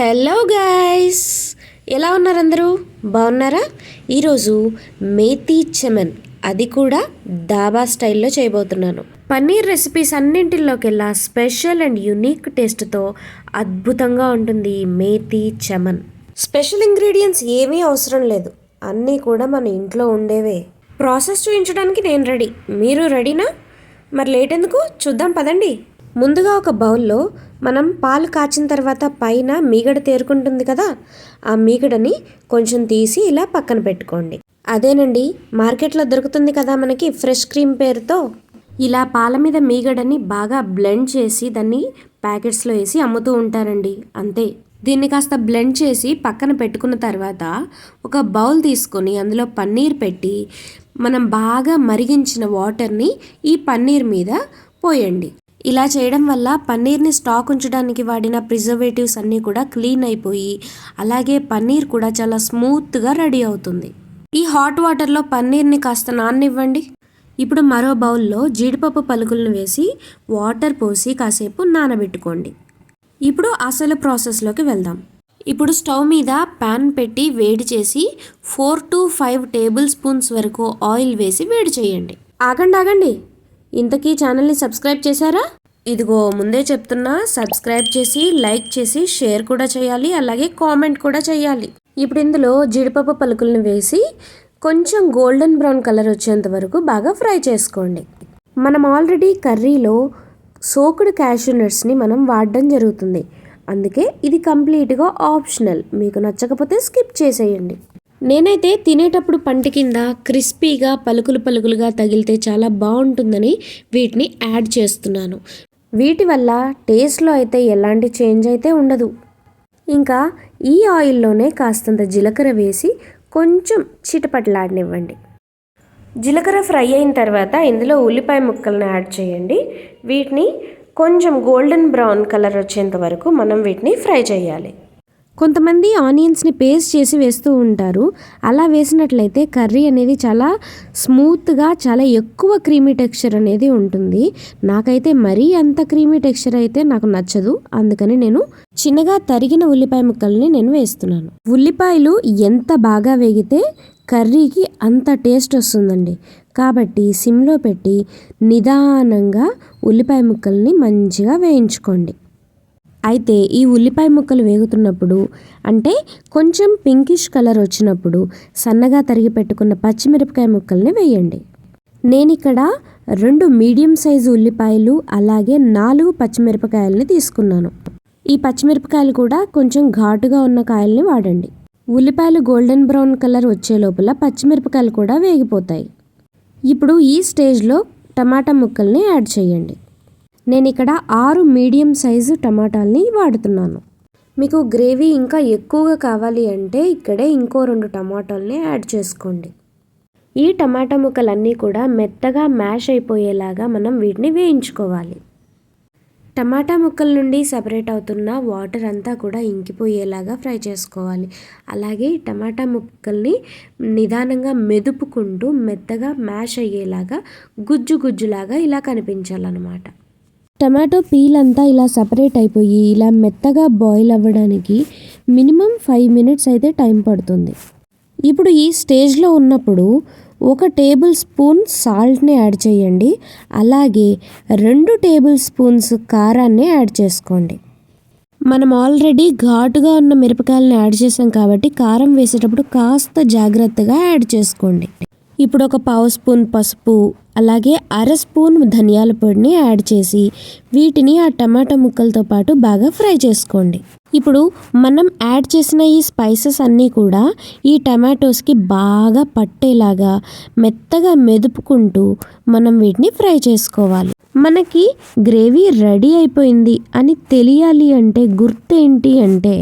Hello guys. ఎలా ఉన్నారు అందరూ బాగున్నారా? ఈరోజు మేతి చెమన్ అది కూడా దాబా స్టైల్లో చేయబోతున్నాను. పన్నీర్ రెసిపీస్ అన్నింటిలోకెల్లా స్పెషల్ అండ్ యునిక్ టేస్ట్తో అద్భుతంగా ఉంటుంది మేతి చెమన్. స్పెషల్ ఇంగ్రీడియంట్స్ ఏమీ అవసరం లేదు అన్నీ కూడా మన ఇంట్లో ఉండేవే. ప్రాసెస్ చూపించడానికి నేను రెడీ. మీరు రెడీనా? మరి లేట్ ఎందుకు? చూద్దాం పదండి. ముందుగా ఒక బౌల్లో మనం పాలు కాచిన తర్వాత పైన మీగడ తేరుకుంటుంది కదా ఆ మీగడని కొంచెం తీసి ఇలా పక్కన పెట్టుకోండి. అదేనండి మార్కెట్లో దొరుకుతుంది కదా మనకి ఫ్రెష్ క్రీమ్ పేరుతో. ఇలా పాల మీద మీగడని బాగా బ్లెండ్ చేసి దాన్ని ప్యాకెట్స్లో వేసి అమ్ముతూ ఉంటారండి అంతే. దీన్ని కాస్త బ్లెండ్ చేసి పక్కన పెట్టుకున్న తర్వాత ఒక బౌల్ తీసుకొని అందులో పన్నీర్ పెట్టి మనం బాగా మరిగించిన వాటర్ని ఈ పన్నీర్ మీద పోయండి. ఇలా చేయడం వల్ల పన్నీర్ని స్టాక్ ఉంచడానికి వాడిన ప్రిజర్వేటివ్స్ అన్నీ కూడా క్లీన్ అయిపోయి అలాగే పన్నీర్ కూడా చాలా స్మూత్గా రెడీ అవుతుంది. ఈ హాట్ వాటర్లో పన్నీర్ని కాస్త నాననివ్వండి. ఇప్పుడు మరో బౌల్లో జీడిపప్పు పలుకులను వేసి వాటర్ పోసి కాసేపు నానబెట్టుకోండి. ఇప్పుడు అసలు ప్రాసెస్లోకి వెళ్దాం. ఇప్పుడు స్టవ్ మీద ప్యాన్ పెట్టి వేడి చేసి four to five tablespoons వరకు ఆయిల్ వేసి వేడి చేయండి. ఆగండి ఆగండి. ఇంతకీ ఛానల్ని సబ్స్క్రైబ్ చేశారా? ఇదిగో ముందే చెప్తున్నా సబ్స్క్రైబ్ చేసి లైక్ చేసి షేర్ కూడా చేయాలి అలాగే కామెంట్ కూడా చేయాలి. ఇప్పుడు ఇందులో జీడిపప్పు పలుకులను వేసి కొంచెం గోల్డెన్ బ్రౌన్ కలర్ వచ్చేంత వరకు బాగా ఫ్రై చేసుకోండి. మనం ఆల్రెడీ కర్రీలో సోకుడు క్యాషూ నట్స్ని మనం వాడడం జరుగుతుంది. అందుకే ఇది కంప్లీట్గా ఆప్షనల్. మీకు నచ్చకపోతే స్కిప్ చేసేయండి. నేనైతే తినేటప్పుడు పంట కింద క్రిస్పీగా పలుకులు పలుకులుగా తగిలితే చాలా బాగుంటుందని వీటిని యాడ్ చేస్తున్నాను. వీటి వల్ల టేస్ట్లో అయితే ఎలాంటి చేంజ్ అయితే ఉండదు. ఇంకా ఈ ఆయిల్లోనే కాస్తంత జీలకర్ర వేసి కొంచెం చిటపట్లాడనివ్వండి. జీలకర్ర ఫ్రై అయిన తర్వాత ఇందులో ఉల్లిపాయ ముక్కలను యాడ్ చేయండి. వీటిని కొంచెం గోల్డెన్ బ్రౌన్ కలర్ వచ్చేంత వరకు మనం వీటిని ఫ్రై చేయాలి. కొంతమంది ఆనియన్స్ని పేస్ట్ చేసి వేస్తూ ఉంటారు. అలా వేసినట్లయితే కర్రీ అనేది చాలా స్మూత్గా చాలా ఎక్కువ క్రీమీ టెక్స్చర్ అనేది ఉంటుంది. నాకైతే మరీ అంత క్రీమీ టెక్స్చర్ అయితే నాకు నచ్చదు. అందుకని నేను చిన్నగా తరిగిన ఉల్లిపాయ ముక్కల్ని నేను వేస్తున్నాను. ఉల్లిపాయలు ఎంత బాగా వేగితే కర్రీకి అంత టేస్ట్ వస్తుందండి. కాబట్టి సిమ్లో పెట్టి నిదానంగా ఉల్లిపాయ ముక్కల్ని మంచిగా వేయించుకోండి. అయితే ఈ ఉల్లిపాయ ముక్కలు వేగుతున్నప్పుడు అంటే కొంచెం పింకిష్ కలర్ వచ్చినప్పుడు సన్నగా తరిగి పెట్టుకున్న పచ్చిమిరపకాయ ముక్కల్ని వేయండి. నేను ఇక్కడ రెండు మీడియం సైజు ఉల్లిపాయలు అలాగే నాలుగు పచ్చిమిరపకాయలని తీసుకున్నాను. ఈ పచ్చిమిరపకాయలు కూడా కొంచెం ఘాటుగా ఉన్న కాయల్ని వాడండి. ఉల్లిపాయలు గోల్డెన్ బ్రౌన్ కలర్ వచ్చే లోపల పచ్చిమిరపకాయలు కూడా వేగిపోతాయి. ఇప్పుడు ఈ స్టేజ్లో టమాటా ముక్కల్ని యాడ్ చేయండి. నేను ఇక్కడ ఆరు మీడియం సైజు టమాటాలని వాడుతున్నాను. మీకు గ్రేవీ ఇంకా ఎక్కువగా కావాలి అంటే ఇక్కడే ఇంకో రెండు టమాటాలని యాడ్ చేసుకోండి. ఈ టమాటా ముక్కలన్నీ కూడా మెత్తగా మ్యాష్ అయిపోయేలాగా మనం వీటిని వేయించుకోవాలి. టమాటా ముక్కల నుండి సపరేట్ అవుతున్న వాటర్ అంతా కూడా ఇంకిపోయేలాగా ఫ్రై చేసుకోవాలి. అలాగే టమాటా ముక్కల్ని నిదానంగా మెదుపుకుంటూ మెత్తగా మ్యాష్ అయ్యేలాగా గుజ్జు గుజ్జులాగా ఇలా కనిపించాలన్నమాట. టమాటో పీల్ అంతా ఇలా సపరేట్ అయిపోయి ఇలా మెత్తగా బాయిల్ అవ్వడానికి మినిమం ఫైవ్ మినిట్స్ అయితే టైం పడుతుంది. ఇప్పుడు ఈ స్టేజ్లో ఉన్నప్పుడు ఒక టేబుల్ స్పూన్ సాల్ట్ని యాడ్ చేయండి. అలాగే రెండు టేబుల్ స్పూన్స్ కారాన్ని యాడ్ చేసుకోండి. మనం ఆల్రెడీ ఘాటుగా ఉన్న మిరపకాయలను యాడ్ చేసాం కాబట్టి కారం వేసేటప్పుడు కాస్త జాగ్రత్తగా యాడ్ చేసుకోండి. ఇప్పుడు ఒక పావు స్పూన్ పసుపు అలాగే అర స్పూన్ ధనియాల పొడిని యాడ్ చేసి వీటిని ఆ టమాటా ముక్కలతో పాటు బాగా ఫ్రై చేసుకోండి. ఇప్పుడు మనం యాడ్ చేసిన ఈ స్పైసెస్ అన్నీ కూడా ఈ టమాటోస్కి బాగా పట్టేలాగా మెత్తగా మెదుపుకుంటూ మనం వీటిని ఫ్రై చేసుకోవాలి. మనకి గ్రేవీ రెడీ అయిపోయింది అని తెలియాలి అంటే గుర్తేంటి అంటే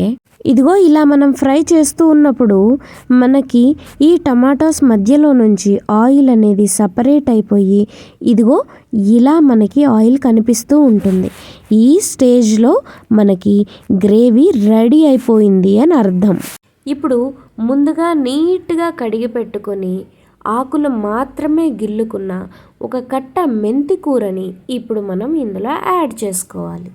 ఇదిగో ఇలా మనం ఫ్రై చేస్తూ ఉన్నప్పుడు మనకి ఈ టమాటాస్ మధ్యలో నుంచి ఆయిల్ అనేది సపరేట్ అయిపోయి ఇదిగో ఇలా మనకి ఆయిల్ కనిపిస్తూ ఉంటుంది. ఈ స్టేజ్లో మనకి గ్రేవీ రెడీ అయిపోయింది అని అర్థం. ఇప్పుడు ముందుగా నీట్గా కడిగి పెట్టుకొని ఆకులు మాత్రమే గిల్లుకున్న ఒక కట్ట మెంతి కూరని ఇప్పుడు మనం ఇందులో యాడ్ చేసుకోవాలి.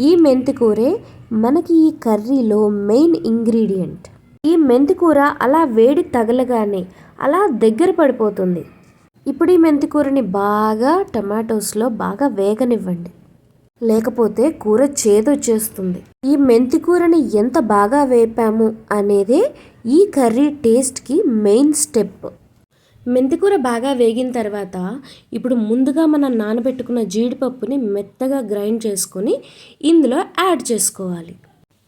ఈ మెంతికూరే మనకి ఈ కర్రీలో మెయిన్ ఇంగ్రీడియంట్. ఈ మెంతికూర అలా వేడి తగలగానే అలా దగ్గర పడిపోతుంది. ఇప్పుడు ఈ మెంతికూరని బాగా టమాటోస్లో బాగా వేగనివ్వండి. లేకపోతే కూర చేదొచ్చేస్తుంది. ఈ మెంతి కూరని ఎంత బాగా వేపాము అనేదే ఈ కర్రీ టేస్ట్కి మెయిన్ స్టెప్. మెంతికూర బాగా వేగిన తర్వాత ఇప్పుడు ముందుగా మనం నానబెట్టుకున్న జీడిపప్పుని మెత్తగా గ్రైండ్ చేసుకొని ఇందులో యాడ్ చేసుకోవాలి.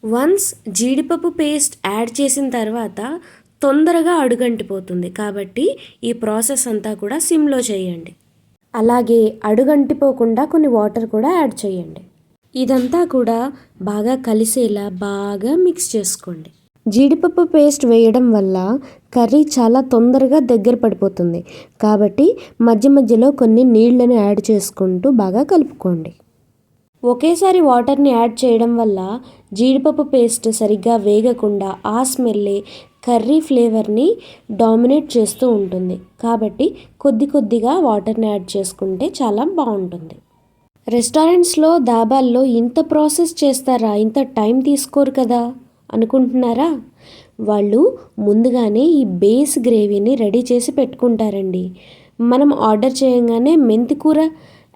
వన్స్ జీడిపప్పు పేస్ట్ యాడ్ చేసిన తర్వాత తొందరగా అడుగంటిపోతుంది కాబట్టి ఈ ప్రాసెస్ అంతా కూడా సిమ్లో చేయండి. అలాగే అడుగంటిపోకుండా కొన్ని వాటర్ కూడా యాడ్ చేయండి. ఇదంతా కూడా బాగా కలిసేలా బాగా మిక్స్ చేసుకోండి. జీడిపప్పు పేస్ట్ వేయడం వల్ల కర్రీ చాలా తొందరగా దగ్గర పడిపోతుంది. కాబట్టి మధ్య మధ్యలో కొన్ని నీళ్ళను యాడ్ చేసుకుంటూ బాగా కలుపుకోండి. ఒకేసారి వాటర్ని యాడ్ చేయడం వల్ల జీడిపప్పు పేస్ట్ సరిగ్గా వేగకుండా ఆ స్మెల్లే కర్రీ ఫ్లేవర్ని డామినేట్ చేస్తూ ఉంటుంది. కాబట్టి కొద్ది కొద్దిగా వాటర్ని యాడ్ చేసుకుంటే చాలా బాగుంటుంది. రెస్టారెంట్స్లో దాబాల్లో ఇంత ప్రాసెస్ చేస్తారా? ఇంత టైం తీసుకోరు కదా? అనుకుంటున్నారా? వాళ్ళు ముందుగానే ఈ బేస్ గ్రేవీని రెడీ చేసి పెట్టుకుంటారండి. మనం ఆర్డర్ చేయగానే మెంతికూర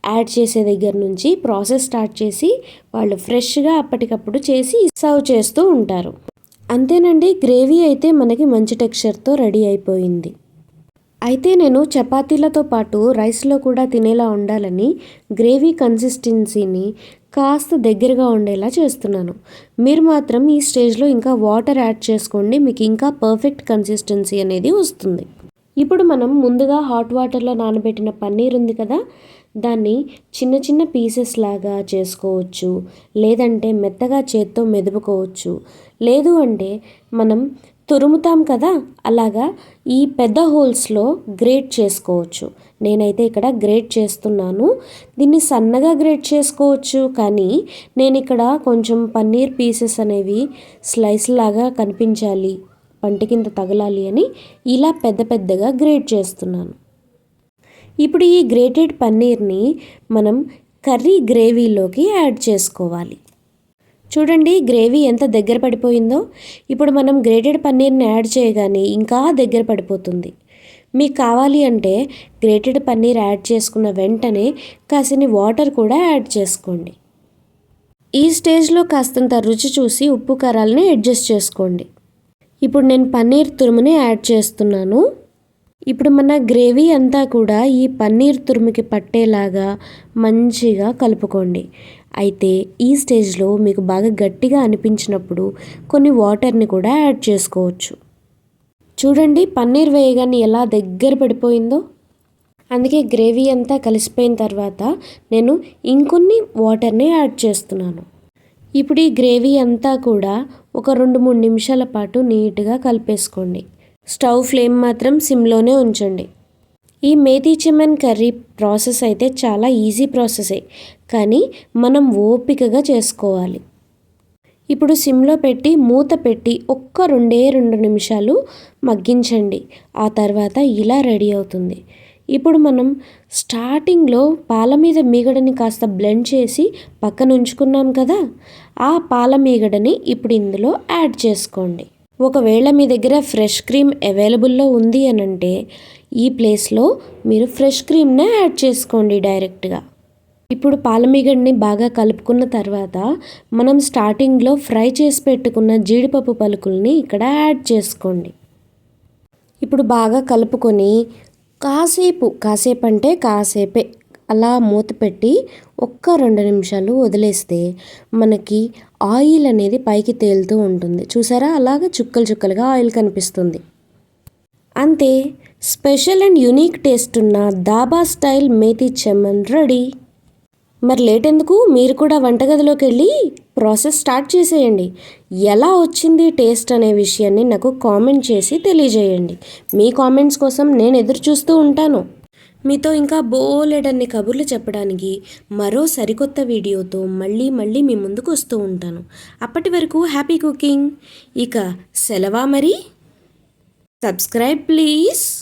యాడ్ చేసే దగ్గర నుంచి ప్రాసెస్ స్టార్ట్ చేసి వాళ్ళు ఫ్రెష్గా అప్పటికప్పుడు చేసి సర్వ్ చేస్తూ ఉంటారు. అంతేనండి గ్రేవీ అయితే మనకి మంచి టెక్స్చర్తో రెడీ అయిపోయింది. అయితే నేను చపాతీలతో పాటు రైస్లో కూడా తినేలా ఉండాలని గ్రేవీ కన్సిస్టెన్సీని కాస్త దగ్గరగా ఉండేలా చేస్తున్నాను. మీరు మాత్రం ఈ స్టేజ్లో ఇంకా వాటర్ యాడ్ చేసుకోండి మీకు ఇంకా పర్ఫెక్ట్ కన్సిస్టెన్సీ అనేది వస్తుంది. ఇప్పుడు మనం ముందుగా హాట్ వాటర్లో నానబెట్టిన పన్నీర్ ఉంది కదా దాన్ని చిన్న చిన్న పీసెస్ లాగా చేసుకోవచ్చు లేదంటే మెత్తగా చేత్తో మెదుపుకోవచ్చు. లేదు అంటే మనం తురుముతాం కదా? అలాగా ఈ పెద్ద హోల్స్లో గ్రేట్ చేసుకోవచ్చు. నేనైతే ఇక్కడ గ్రేట్ చేస్తున్నాను. దీన్ని సన్నగా గ్రేట్ చేసుకోవచ్చు. కానీ నేను ఇక్కడ కొంచెం పన్నీర్ పీసెస్ అనేవి స్లైస్ లాగా కనిపించాలి పంట కింద తగలాలి అని ఇలా పెద్ద పెద్దగా గ్రేట్ చేస్తున్నాను. ఇప్పుడు ఈ గ్రేటెడ్ పన్నీర్ని మనం కర్రీ గ్రేవీలోకి యాడ్ చేసుకోవాలి. చూడండి గ్రేవీ ఎంత దగ్గర పడిపోయిందో. ఇప్పుడు మనం గ్రేటెడ్ పన్నీర్ని యాడ్ చేయగానే ఇంకా దగ్గర పడిపోతుంది. మీకు కావాలి అంటే గ్రేటెడ్ పన్నీర్ యాడ్ చేసుకున్న వెంటనే కాసిని వాటర్ కూడా యాడ్ చేసుకోండి. ఈ స్టేజ్లో కాస్తంత రుచి చూసి ఉప్పు కారాలని అడ్జస్ట్ చేసుకోండి. ఇప్పుడు నేను పన్నీర్ తురుముని యాడ్ చేస్తున్నాను. ఇప్పుడు మన గ్రేవీ అంతా కూడా ఈ పన్నీర్ తురుముకి పట్టేలాగా మంచిగా కలుపుకోండి. అయితే ఈ స్టేజ్లో మీకు బాగా గట్టిగా అనిపించినప్పుడు కొన్ని వాటర్ని కూడా యాడ్ చేసుకోవచ్చు. చూడండి పన్నీర్ వేయగానే ఎలా దగ్గర పడిపోయిందో. అందుకే గ్రేవీ అంతా కలిసిపోయిన తర్వాత నేను ఇంకొన్ని వాటర్ని యాడ్ చేస్తున్నాను. ఇప్పుడు ఈ గ్రేవీ అంతా కూడా ఒక రెండు మూడు నిమిషాల పాటు నీట్గా కలిపేసుకోండి. స్టవ్ ఫ్లేమ్ మాత్రం సిమ్లోనే ఉంచండి. ఈ మేథీ చెమన్ కర్రీ ప్రాసెస్ అయితే చాలా ఈజీ ప్రాసెసే కానీ మనం ఓపికగా చేసుకోవాలి. ఇప్పుడు సిమ్లో పెట్టి మూత పెట్టి ఒక్క రెండే రెండు నిమిషాలు మగ్గించండి. ఆ తర్వాత ఇలా రెడీ అవుతుంది. ఇప్పుడు మనం స్టార్టింగ్లో పాల మీద మీగడని కాస్త బ్లెండ్ చేసి పక్కన ఉంచుకున్నాం కదా ఆ పాల మీగడని ఇప్పుడు ఇందులో యాడ్ చేసుకోండి. ఒకవేళ మీ దగ్గర ఫ్రెష్ క్రీమ్ అవైలబుల్లో ఉంది అని అంటే ఈ ప్లేస్లో మీరు ఫ్రెష్ క్రీమ్నే యాడ్ చేసుకోండి డైరెక్ట్గా ఇప్పుడు పాలమిగడ్ని బాగా కలుపుకున్న తర్వాత మనం స్టార్టింగ్లో ఫ్రై చేసి పెట్టుకున్న జీడిపప్పు పలుకుల్ని ఇక్కడ యాడ్ చేసుకోండి. ఇప్పుడు బాగా కలుపుకొని కాసేపు కాసేపు అంటే కాసేపే అలా మూత పెట్టి ఒక్క రెండు నిమిషాలు వదిలేస్తే మనకి ఆయిల్ అనేది పైకి తేలుతూ ఉంటుంది. చూసారా? అలాగ చుక్కలు చుక్కలుగా ఆయిల్ కనిపిస్తుంది. అంతే స్పెషల్ అండ్ యూనిక్ టేస్ట్ ఉన్న దాబా స్టైల్ మేతి చెమ్మన్ రెడీ. మరి లేట్ ఎందుకు? మీరు కూడా వంటగదిలోకి వెళ్ళి ప్రాసెస్ స్టార్ట్ చేసేయండి. ఎలా వచ్చింది టేస్ట్ అనే విషయాన్ని నాకు కామెంట్ చేసి తెలియజేయండి. మీ కామెంట్స్ కోసం నేను ఎదురు చూస్తూ ఉంటాను. మీతో ఇంకా బోలెడన్ని కబుర్లు చెప్పడానికి మరో సరికొత్త వీడియోతో మళ్ళీ మళ్ళీ మీ ముందుకు వస్తూ ఉంటాను. అప్పటి వరకు హ్యాపీ కుకింగ్. ఇక సెలవా మరి? Subscribe please.